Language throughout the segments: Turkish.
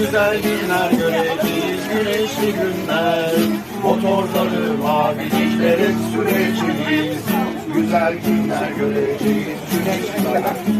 Güzel günler göreceğiz, güneşli günler. Motorları maviliklere süreceğiz. Güzel günler göreceğiz, güneşli günler.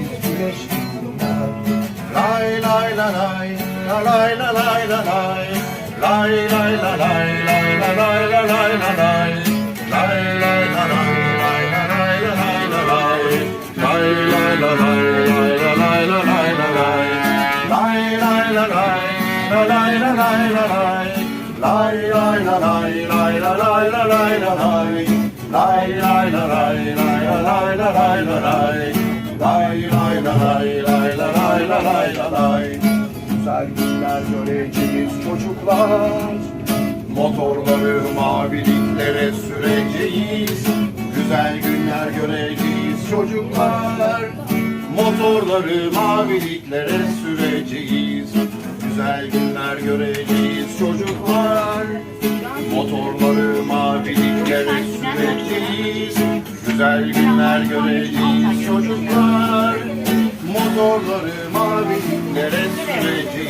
günler Lay lay la lay, la lay la lay la lay Lay lay la lay, lay la lay la lay la lay Lay lay la lay, lay la lay la lay çocuklar Motorları maviliklere süreceğiz. Güzel günler göreceğiz çocuklar. Motorları maviliklere süreceğiz. Güzel günler göreceğiz çocuklar. Motorları maviliklere süreceğiz. Güzel günler göreceğiz çocuklar. Motorları maviliklere süreceğiz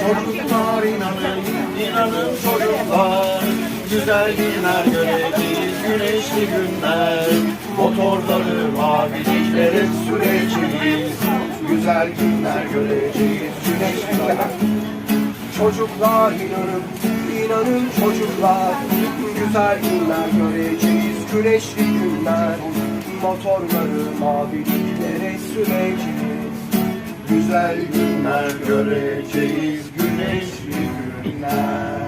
Çocuklar inanın, çocuklar Güzel günler göreceğiz, güneşli günler. Motorları maviliklere süreceğiz. Güzel günler göreceğiz, güneşli günler. Çocuklar inanın, inanın çocuklar. Güzel günler göreceğiz, güneşli günler. Motorları maviliklere süreceğiz Güzel günler göreceğiz, güneşli günler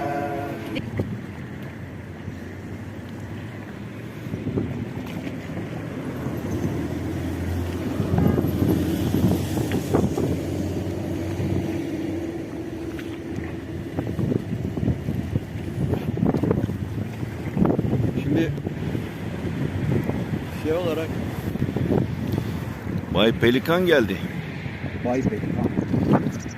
Şimdi şey olarak Bay Pelikan geldi. Bay Bey.